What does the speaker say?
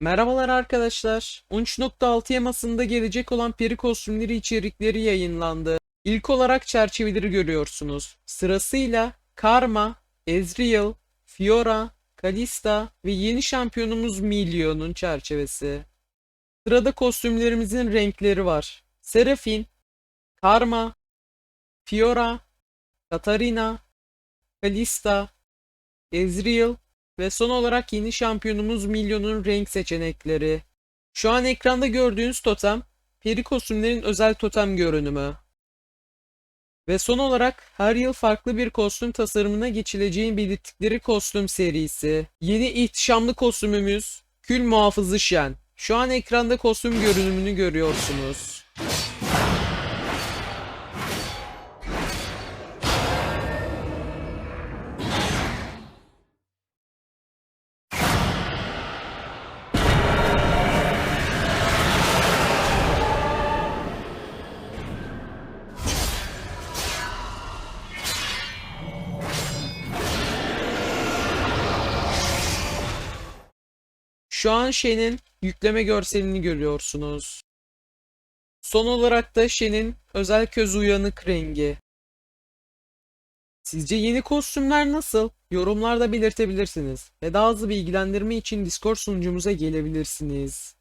Merhabalar arkadaşlar. 13.6 yamasında gelecek olan peri kostümleri içerikleri yayınlandı. İlk olarak çerçeveleri görüyorsunuz. Sırasıyla Karma, Ezreal, Fiora, Kalista ve yeni şampiyonumuz Milion'un çerçevesi. Sırada kostümlerimizin renkleri var. Serafin, Karma, Fiora, Katarina, Kalista, Ezreal ve son olarak yeni şampiyonumuz Milyon'un renk seçenekleri. Şu an ekranda gördüğünüz totem, peri kostümlerin özel totem görünümü. Ve son olarak her yıl farklı bir kostüm tasarımına geçileceğini belirttikleri kostüm serisi. Yeni ihtişamlı kostümümüz Kül Muhafızı Shen. Şu an ekranda kostüm görünümünü görüyorsunuz. Şu an Shen'in yükleme görselini görüyorsunuz. Son olarak da Shen'in özel köz uyanık rengi. Sizce yeni kostümler nasıl? Yorumlarda belirtebilirsiniz. Ve daha hızlı bilgilendirme için Discord sunucumuza gelebilirsiniz.